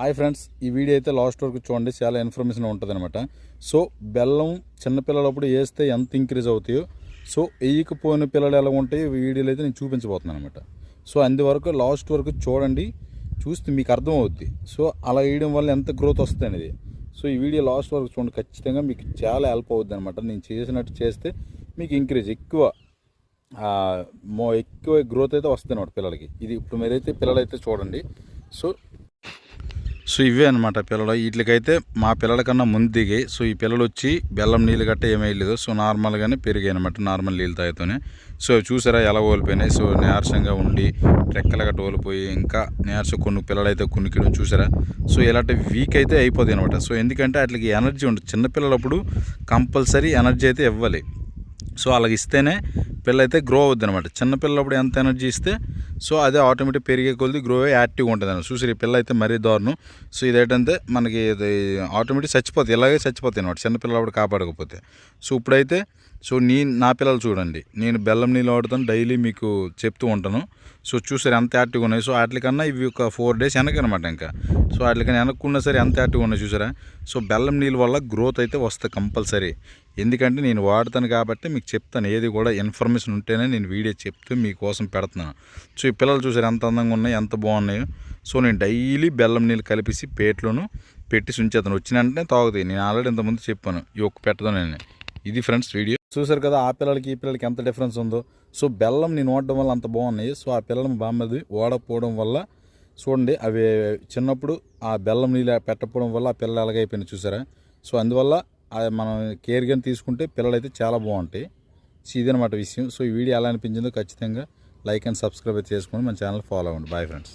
Hi friends ఈ video అయితే last వరకు చూడండి చాలా ఇన్ఫర్మేషన్ ఉంటుంది అనమాట సో బెల్లం చిన్నపిల్లలప్పుడు వేస్తే ఎంత ఇంక్రీజ్ అవుతాయో సో వేయకపోయిన పిల్లలు ఎలా ఉంటాయో ఈ వీడియోలో అయితే నేను చూపించబోతున్నాను అనమాట సో అందువరకు లాస్ట్ వరకు చూడండి చూస్తే మీకు అర్థం అవుద్ది సో అలా వేయడం వల్ల ఎంత గ్రోత్ వస్తుంది అనేది. సో ఈ వీడియో లాస్ట్ వరకు చూడండి ఖచ్చితంగా మీకు చాలా హెల్ప్ అవుద్ది అనమాట నేను చేసినట్టు చేస్తే మీకు ఇంక్రీజ్ ఎక్కువ మో ఎక్కువ గ్రోత్ అయితే వస్తుంది అనమాట పిల్లలకి. ఇది ఇప్పుడు మీరైతే పిల్లలైతే చూడండి. సో సో ఇవే అనమాట పిల్లలు. వీటికైతే మా పిల్లల కన్నా ముందు దిగాయి సో ఈ పిల్లలు వచ్చి బెల్లం నీళ్ళు గట్ట ఏమీ లేదు సో నార్మల్గానే పెరిగాయి అనమాట నార్మల్ నీళ్ళు తాగుతూనే. సో చూసారా ఎలా ఓలిపోయినాయి? సో నీరసంగా ఉండి రెక్కల గట్ట ఓలిపోయి ఇంకా నీరసం కొన్ని పిల్లలు అయితే కొనుక్కడం చూసారా? సో ఇలాంటి వీక్ అయితే అయిపోతాయి అనమాట సో ఎందుకంటే వాటికి ఎనర్జీ ఉంటుంది చిన్నపిల్లలప్పుడు కంపల్సరీ ఎనర్జీ అయితే ఇవ్వాలి. సో అలాగ ఇస్తేనే పిల్ల అయితే గ్రో అవుద్ది అనమాట చిన్నపిల్లప్పుడు ఎంత ఎనర్జీ ఇస్తే సో అదే ఆటోమేటిక్ పెరిగే కొద్ది గ్రో అయ్యి యాక్టివ్గా ఉంటుంది అనమాట చూసి ఈ పిల్ల అయితే మరీ దారుణం. సో ఇదేంటంటే మనకి ఇది ఆటోమేటిక్ చచ్చిపోతుంది ఇలాగే చచ్చిపోతాయి అనమాట చిన్నపిల్లప్పుడు కాపాడకపోతే. సో ఇప్పుడైతే సో నీ నా పిల్లలు చూడండి. నేను బెల్లం నీళ్ళు వాడుతాను డైలీ మీకు చెప్తూ ఉంటాను. సో చూసారు ఎంత యాక్టివ్గా ఉన్నాయి. సో వాటికన్నా ఇవి ఒక ఫోర్ డేస్ వెనక అనమాట ఇంకా. సో వాటికన్నా వెనక్కున్నా సరే ఎంత యాక్టివ్గా ఉన్నాయి చూసారా. సో బెల్లం నీళ్ళ వల్ల గ్రోత్ అయితే వస్తుంది కంపల్సరీ. ఎందుకంటే నేను వాడతాను కాబట్టి మీకు చెప్తాను. ఏది కూడా ఇన్ఫర్మేషన్ ఉంటేనే నేను వీడియో చెప్తూ మీకోసం పెడుతున్నాను సో ఈ పిల్లలు చూసారు ఎంత అందంగా ఉన్నాయి ఎంత బాగున్నాయో. సో నేను డైలీ బెల్లం నీళ్ళు కలిపేసి పేట్లోను పెట్టి ఉంచేస్తాను వచ్చిన వెంటనే తాగుతాయి. నేను ఆల్రెడీ ఇంతకుముందు చెప్పాను. ఈ ఒక్క పెట్టదాను నేను. ఇది ఫ్రెండ్స్ వీడియో. చూసారు కదా ఆ పిల్లలకి ఈ పిల్లలకి ఎంత డిఫరెన్స్ ఉందో. సో బెల్లం నేను ఓడడం వల్ల అంత బాగున్నాయి. సో ఆ పిల్లలు బామ్మది ఓడకపోవడం వల్ల చూడండి అవి చిన్నప్పుడు ఆ బెల్లం నీళ్ళు పెట్టకపోవడం వల్ల ఆ పిల్లలు ఎలాగైపోయినాయి చూసారా. సో అందువల్ల మనం కేర్ తీసుకుంటే పిల్లలు అయితే చాలా బాగుంటాయి. సో ఇదనమాట విషయం. సో ఈ వీడియో ఎలా అనిపించిందో ఖచ్చితంగా లైక్ అండ్ సబ్స్క్రైబ్ చేసుకోండి మన ఛానల్ ఫాలో అవ్వండి. Bye friends